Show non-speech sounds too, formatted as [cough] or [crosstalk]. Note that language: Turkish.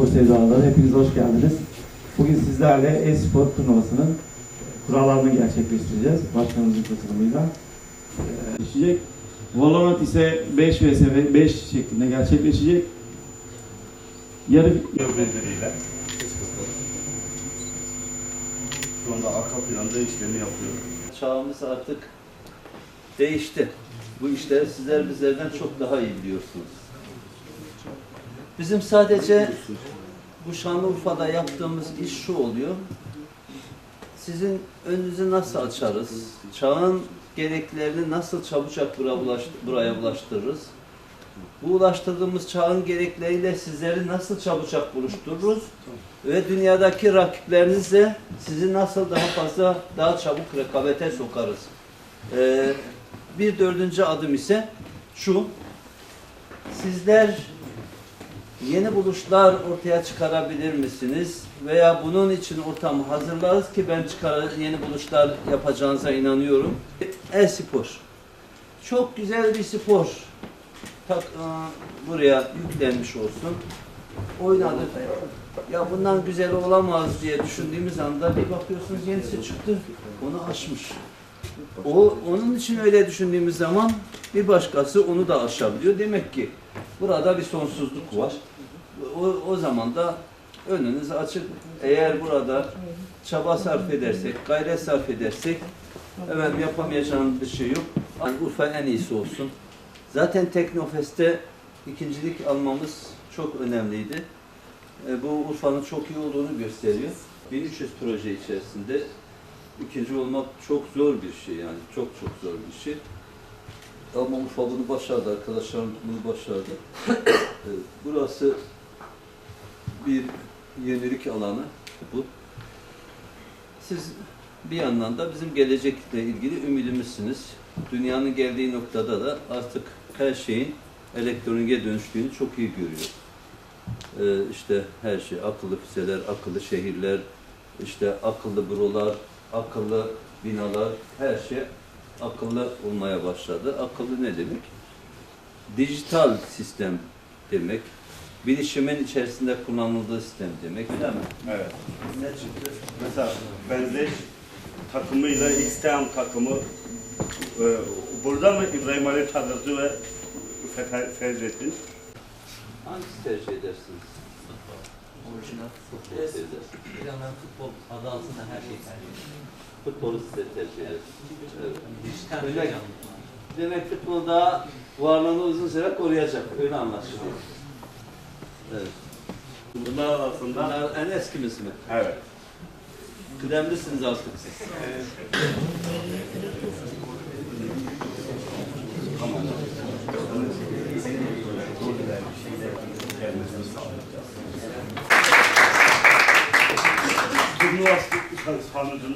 e-spor sevdalıları hepiniz hoş geldiniz. Bugün sizlerle e-spor turnuvasının kurallarını gerçekleştireceğiz. Başkanımızın katılımıyla. Gerçekleşecek. Valorant ise 5 vs 5 şeklinde gerçekleşecek. Yarı Birbirleriyle. Şu anda arka planda işlemi yapıyor. Çağımız artık değişti. Bu işleri sizler bizlerden çok daha iyi biliyorsunuz. Bizim sadece bu Şanlıurfa'da yaptığımız iş şu oluyor. Sizin önünüzü nasıl açarız? Çağın gereklerini nasıl çabucak buraya, ulaş- buraya ulaştırırız? Bu ulaştırdığımız çağın gerekleriyle sizleri nasıl çabucak buluştururuz? Ve dünyadaki rakiplerinizle sizi nasıl daha fazla, daha çabuk rekabete sokarız? Ee, bir dördüncü adım ise şu. Sizler yeni buluşlar ortaya çıkarabilir misiniz? Veya bunun için ortamı hazırlarız ki ben çıkar yeni buluşlar yapacağınıza inanıyorum. E-spor. Çok güzel bir spor. Tak, ıı, buraya yüklenmiş olsun. Oynadık. Ya bundan güzel olamaz diye düşündüğümüz anda bir bakıyorsunuz yenisi çıktı. Onu aşmış. O onun için öyle düşündüğümüz zaman bir başkası onu da aşabiliyor. Demek ki burada bir sonsuzluk var. O, o zaman da önünüz açık. Eğer burada çaba sarf edersek, gayret sarf edersek evet yapamayacağımız bir şey yok. Yani Urfa en iyisi olsun. Zaten Teknofest'te ikincilik almamız çok önemliydi. E, bu Urfa'nın çok iyi olduğunu gösteriyor. 1300 proje içerisinde ikinci olmak çok zor bir şey yani. Çok çok zor bir şey. Ama Urfa başardı, arkadaşlarım bunu başardı. [coughs] E, Burası bir yenilik alanı bu. Siz bir yandan da bizim gelecekle ilgili ümidimizsiniz. Dünyanın geldiği noktada da artık her şeyin elektroniğe dönüştüğünü çok iyi görüyor. Ee, işte her şey, akıllı füzeler, akıllı şehirler, işte akıllı bürolar, akıllı binalar, her şey akıllı olmaya başladı. Akıllı ne demek? Dijital sistem demek. Bilişimin içerisinde kullanıldığı sistem demek değil mi? Evet. Ne çıktı? Mesela benzer takımıyla XTM takımı e, burada mı İbrahim Ali Çadırcı ve Fethi Fevzettin? Hangisi tercih edersiniz? Orijinal futbol. Tercih edersiniz. İran'dan futbol adı altında her şey tercih edilir. Futbolu size tercih edersiniz. Evet. Bir canlı. Demek futbol daha varlığını uzun süre koruyacak. Öyle anlaşılıyor. Evet. Bunlar arasında Bunlar en eskimiz mi? evet. Kıdemlisiniz artık siz. 하면 된다.